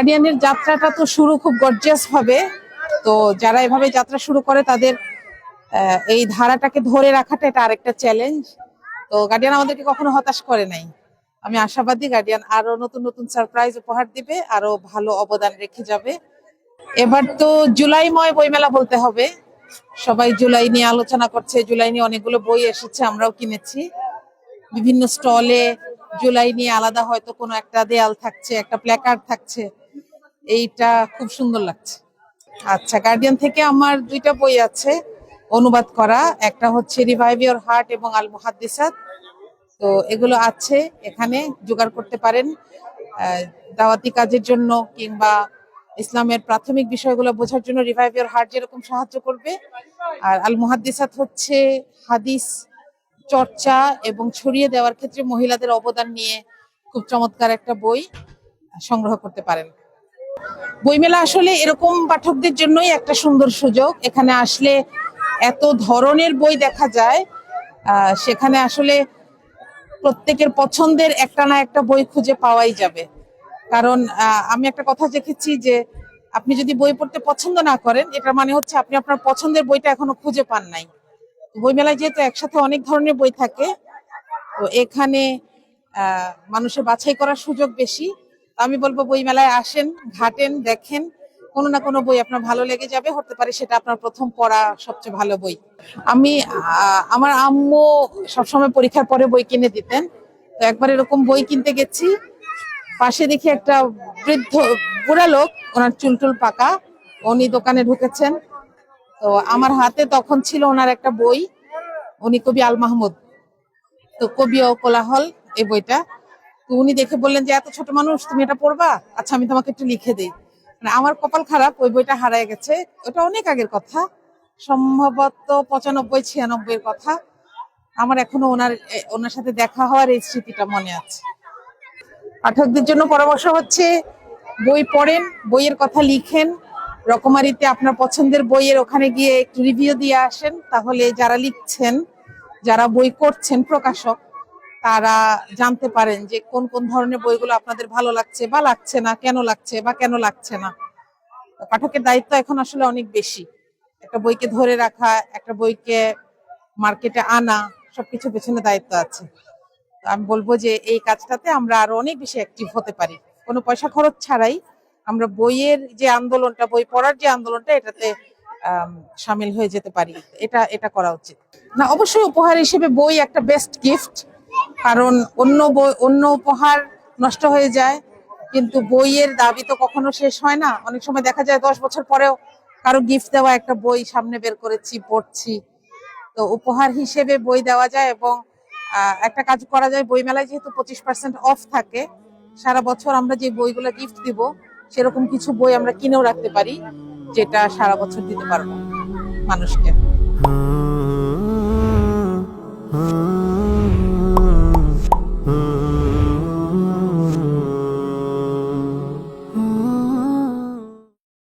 গার্ডিয়ানের যাত্রাটা তো শুরু খুব গর্জিয়াস ভাবে তো যারা এভাবে যাত্রা শুরু করে, তাদের এই ধারাটাকে ধরে রাখাটা এটা আরেকটা চ্যালেঞ্জ তো গার্ডিয়ান আমাদেরকে কখনো হতাশ করে নাই। আমি আশাবাদী গার্ডিয়ান আরও নতুন নতুন সারপ্রাইজ উপহার দিবে আরও ভালো অবদান রেখে যাবে। এবার তো জুলাই জুলাইময় বইমেলা বলতে হবে। সবাই জুলাই নিয়ে আলোচনা করছে, জুলাই নিয়ে অনেকগুলো বই এসেছে, আমরাও কিনেছি। বিভিন্ন স্টলে জুলাই নিয়ে আলাদা হয়তো কোনো একটা দেয়াল থাকছে, একটা প্ল্যাকার্ড থাকছে। এইটা খুব সুন্দর লাগছে। আচ্ছা গার্ডিয়ান থেকে আমার দুইটা বই আছে অনুবাদ করা। একটা হচ্ছে রিভাইভ ইওর হার্ট এবং আল মুহাদ্দিসাত। তো এগুলো আছে, এখানে জোগাড় করতে পারেন। দাওয়াতি কাজের জন্য কিংবা ইসলামের প্রাথমিক বিষয়গুলো বোঝার জন্য রিভাইভ ইওর হার্ট যেরকম সাহায্য করবে। আর আল মুহাদ্দিসাত হচ্ছে হাদিস, চর্চা এবং ছড়িয়ে দেওয়ার ক্ষেত্রে মহিলাদের অবদান নিয়ে খুব চমৎকার একটা বই সংগ্রহ করতে পারেন। বইমেলা আসলে এরকম পাঠকদের জন্যই একটা সুন্দর সুযোগ। এখানে আসলে এত ধরনের বই দেখা যায় সেখানে আসলে প্রত্যেকের পছন্দের একটা না একটা বই খুঁজে পাওয়াই যাবে। কারণ আমি একটা কথা দেখেছি যে আপনি যদি বই পড়তে পছন্দ না করেন এটা মানে হচ্ছে আপনি আপনার পছন্দের বইটা এখনও খুঁজে পান নাই। বইমেলায় যেহেতু একসাথে অনেক ধরনের বই থাকে, তো এখানে মানুষের বাছাই করার সুযোগ বেশি। আমি বলব বই মেলায় আসেন, ঘাটেন, দেখেন। কোনো না কোনো বই আপনার ভালো লেগে যাবে, হতে পারে সেটা আপনার প্রথম পড়া সবচেয়ে ভালো বই। আমি আমার আম্মু সবসময় পরীক্ষার পরে বই কিনে দিতেন। তো একবার এরকম বই কিনতে গেছি। পাশে দেখি একটা বৃদ্ধ, বুড়া লোক, ওনার চুলটুল পাকা, উনি দোকানে ঢুকেছেন। তো আমার হাতে তখন ছিল ওনার একটা বই, উনি কবি আল মাহমুদ। তো কবি ও কোলাহল এই বইটা। তো উনি দেখে বললেন যে, এত ছোট মানুষ, তুমি এটা পড়বা? আচ্ছা আমি তোমাকে একটু লিখে দিই। মানে আমার কপাল খারাপ, ওই বইটা হারায় গেছে। ওটা অনেক আগের কথা, সম্ভবত পঁচানব্বই, ছিয়ানব্বই এর কথা। আমার এখনও ওনার ওনার সাথে দেখা হওয়ার এই স্মৃতিটা মনে আছে। পাঠকদের জন্য পরামর্শ হচ্ছে, বই পড়েন, বইয়ের কথা লিখেন। রকমারিতে আপনার পছন্দের বইয়ের ওখানে গিয়ে একটু রিভিউ দিয়ে আসেন। তাহলে যারা লিখছেন, যারা বই করছেন, প্রকাশক তারা জানতে পারেন যে কোন কোন ধরনের বইগুলো আপনাদের ভালো লাগছে বা লাগছে না, কেন লাগছে বা কেন লাগছে না। পাঠকের দায়িত্ব এখন আসলে অনেক বেশি। একটা বইকে ধরে রাখা, একটা বইকে মার্কেটে আনা, সবকিছু পেছনে দায়িত্ব আছে। আমি বলব যে এই কাজটাতে আমরা আরও অনেক বেশি অ্যাক্টিভ হতে পারি। কোনো পয়সা খরচ ছাড়াই আমরা বইয়ের যে আন্দোলনটা, বই পড়ার যে আন্দোলনটা, এটাতে সামিল হয়ে যেতে পারি। এটা এটা করা উচিত। না, অবশ্যই উপহার হিসেবে বই একটা বেস্ট গিফট কারণ অন্য বই অন্য উপহার নষ্ট হয়ে যায় কিন্তু বইয়ের দাবি তো কখনো শেষ হয় না। অনেক সময় দেখা যায় দশ বছর পরেও কারও গিফট দেওয়া একটা বই সামনে বের করেছি পড়ছি। তো উপহার হিসেবে বই দেওয়া যায় এবং একটা কাজ করা যায় বই মেলায় যেহেতু পঁচিশ পার্সেন্ট অফ থাকে সারা বছর আমরা যে বইগুলো গিফট দিব সেরকম কিছু বই আমরা কিনেও রাখতে পারি যেটা সারা বছর দিতে পারব মানুষকে। ah, ah.